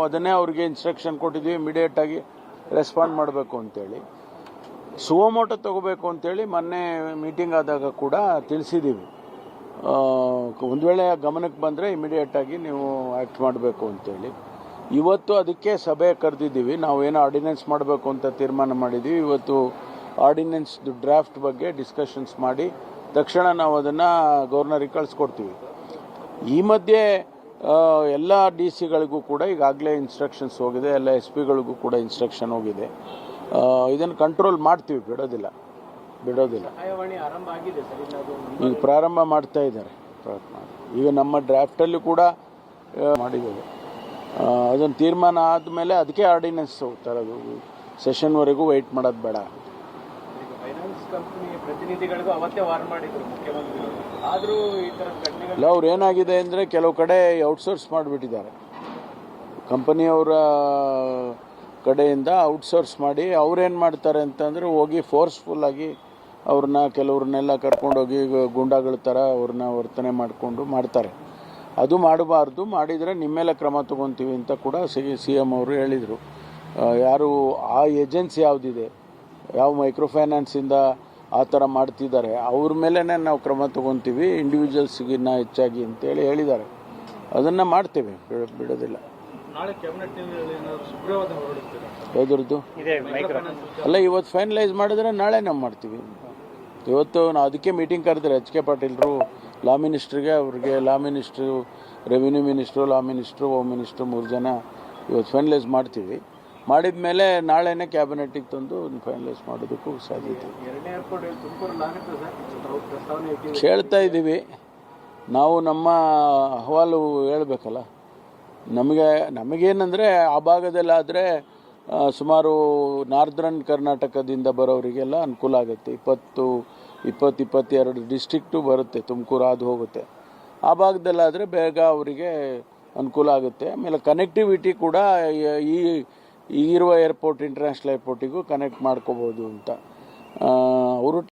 ನಾವು ಅದನ್ನೇ ಅವ್ರಿಗೆ ಇನ್ಸ್ಟ್ರಕ್ಷನ್ ಕೊಟ್ಟಿದ್ವಿ ಇಮಿಡಿಯೇಟಾಗಿ ರೆಸ್ಪಾಂಡ್ ಮಾಡಬೇಕು ಅಂತೇಳಿ. ಸುವಮೋಟ ತಗೋಬೇಕು ಅಂತೇಳಿ ಮೊನ್ನೆ ಮೀಟಿಂಗ್ ಆದಾಗ ಕೂಡ ತಿಳಿಸಿದ್ದೀವಿ. ಒಂದು ವೇಳೆ ಗಮನಕ್ಕೆ ಬಂದರೆ ಇಮಿಡಿಯೇಟಾಗಿ ನೀವು ಆ್ಯಕ್ಟ್ ಮಾಡಬೇಕು ಅಂತೇಳಿ. ಇವತ್ತು ಅದಕ್ಕೆ ಸಭೆ ಕರೆದಿದ್ದೀವಿ. ನಾವು ಏನೋ ಆರ್ಡಿನೆನ್ಸ್ ಮಾಡಬೇಕು ಅಂತ ತೀರ್ಮಾನ ಮಾಡಿದ್ದೀವಿ. ಇವತ್ತು ಆರ್ಡಿನೆನ್ಸ್ದು ಡ್ರಾಫ್ಟ್ ಬಗ್ಗೆ ಡಿಸ್ಕಷನ್ಸ್ ಮಾಡಿ ತಕ್ಷಣ ನಾವು ಅದನ್ನು ಗವರ್ನರಿಗೆ ಕಳಿಸ್ಕೊಡ್ತೀವಿ. ಈ ಮಧ್ಯೆ ಎಲ್ಲ ಡಿ ಸಿಗಳಿಗೂ ಕೂಡ ಈಗಾಗಲೇ ಇನ್ಸ್ಟ್ರಕ್ಷನ್ಸ್ ಹೋಗಿದೆ ಎಲ್ಲ ಎಸ್ ಪಿಗಳಿಗೂ ಕೂಡ ಇನ್ಸ್ಟ್ರಕ್ಷನ್ ಹೋಗಿದೆ. ಇದನ್ನು ಕಂಟ್ರೋಲ್ ಮಾಡ್ತೀವಿ ಬಿಡೋದಿಲ್ಲ ಬಿಡೋದಿಲ್ಲ. ಈಗ ಪ್ರಾರಂಭ ಮಾಡ್ತಾ ಇದ್ದಾರೆ. ಈಗ ನಮ್ಮ ಡ್ರಾಫ್ಟಲ್ಲಿ ಕೂಡ ಮಾಡಿದ್ದೇವೆ. ಅದನ್ನು ತೀರ್ಮಾನ ಆದಮೇಲೆ ಅದಕ್ಕೆ ಆರ್ಡಿನೆನ್ಸ್ ತರೋದು. ಸೆಷನ್ವರೆಗೂ ವೆಯ್ಟ್ ಮಾಡೋದು ಬೇಡ. ಕಂಪನಿ ಪ್ರತಿನಿಧಿಗಳಿಗೂ ಅವತ್ತೇ ವಾರ್ ಮಾಡಿದ್ರು ಮುಖ್ಯಮಂತ್ರಿಗಳು ಆದರೂ ಈ ತರ ಘಟನೆಗಳು ಅವ್ರು ಏನಾಗಿದೆ ಅಂದರೆ ಕೆಲವು ಕಡೆ ಔಟ್ಸೋರ್ಸ್ ಮಾಡಿಬಿಟ್ಟಿದ್ದಾರೆ. ಕಂಪನಿಯವರ ಕಡೆಯಿಂದ ಔಟ್ಸೋರ್ಸ್ ಮಾಡಿ ಅವ್ರೇನು ಮಾಡ್ತಾರೆ ಅಂತಂದರೆ ಹೋಗಿ ಫೋರ್ಸ್ಫುಲ್ಲಾಗಿ ಅವ್ರನ್ನ ಕೆಲವ್ರನ್ನೆಲ್ಲ ಕರ್ಕೊಂಡೋಗಿ ಗುಂಡಾಗಳ ಥರ ಅವ್ರನ್ನ ವರ್ತನೆ ಮಾಡಿಕೊಂಡು ಮಾಡ್ತಾರೆ. ಅದು ಮಾಡಬಾರ್ದು, ಮಾಡಿದರೆ ನಿಮ್ಮೆಲ್ಲ ಕ್ರಮ ತಗೊತೀವಿ ಅಂತ ಕೂಡ ಸಿ ಸಿ ಎಂ ಅವರು ಹೇಳಿದರು. ಯಾರು ಆ ಏಜೆನ್ಸಿ ಯಾವುದಿದೆ? ಯಾವ ಮೈಕ್ರೋ ಫೈನಾನ್ಸಿಂದ ಆ ಥರ ಮಾಡ್ತಿದ್ದಾರೆ ಅವ್ರ ಮೇಲೇ ನಾವು ಕ್ರಮ ತೊಗೊತೀವಿ ಇಂಡಿವಿಜುವಲ್ಸ್ಗಿನ್ನ ಹೆಚ್ಚಾಗಿ ಅಂತೇಳಿ ಹೇಳಿದ್ದಾರೆ. ಅದನ್ನು ಮಾಡ್ತೇವೆ ಬಿಡೋದಿಲ್ಲ. ಯಾವ್ದ್ರದ್ದು ಅಲ್ಲ ಇವತ್ತು ಫೈನಲೈಸ್ ಮಾಡಿದ್ರೆ ನಾಳೆ ನಾವು ಮಾಡ್ತೀವಿ. ಇವತ್ತು ನಾವು ಅದಕ್ಕೆ ಮೀಟಿಂಗ್ ಕರೆದ್ರೆ ಎಚ್ ಕೆ ಪಾಟೀಲ್ರು ಲಾ ಮಿನಿಸ್ಟ್ರಿಗೆ ಅವ್ರಿಗೆ law minister revenue minister law minister home minister ಮೂರು ಜನ ಇವತ್ತು ಫೈನಲೈಸ್ ಮಾಡ್ತೀವಿ. ಮಾಡಿದ ಮೇಲೆ ನಾಳೆನೇ ಕ್ಯಾಬಿನೆಟ್ಟಿಗೆ ತಂದು ಫೈನಲೈಸ್ ಮಾಡೋದಕ್ಕೂ ಸಾಧ್ಯತೆ ಕೇಳ್ತಾ ಇದ್ದೀವಿ. ನಾವು ನಮ್ಮ ಅಹವಾಲು ಹೇಳಬೇಕಲ್ಲ. ನಮಗೆ ನಮಗೇನೆಂದರೆ ಆ ಭಾಗದಲ್ಲಾದರೆ ಸುಮಾರು ನಾರ್ದರ್ನ್ ಕರ್ನಾಟಕದಿಂದ ಬರೋರಿಗೆಲ್ಲ ಅನುಕೂಲ ಆಗುತ್ತೆ. ಇಪ್ಪತ್ತು ಇಪ್ಪತ್ತು ಇಪ್ಪತ್ತೆರಡು ಡಿಸ್ಟಿಕ್ಟು ಬರುತ್ತೆ. ತುಮಕೂರು ಅದು ಹೋಗುತ್ತೆ. ಆ ಭಾಗದಲ್ಲಾದರೆ ಬೇಗ ಅವರಿಗೆ ಅನುಕೂಲ ಆಗುತ್ತೆ. ಆಮೇಲೆ ಕನೆಕ್ಟಿವಿಟಿ ಕೂಡ ಈ ಈಗಿರುವ ಏರ್ಪೋರ್ಟ್ ಇಂಟರ್ನ್ಯಾಷನಲ್ ಏರ್ಪೋರ್ಟಿಗೂ ಕನೆಕ್ಟ್ ಮಾಡ್ಕೋಬೋದು ಅಂತ. ಅವರು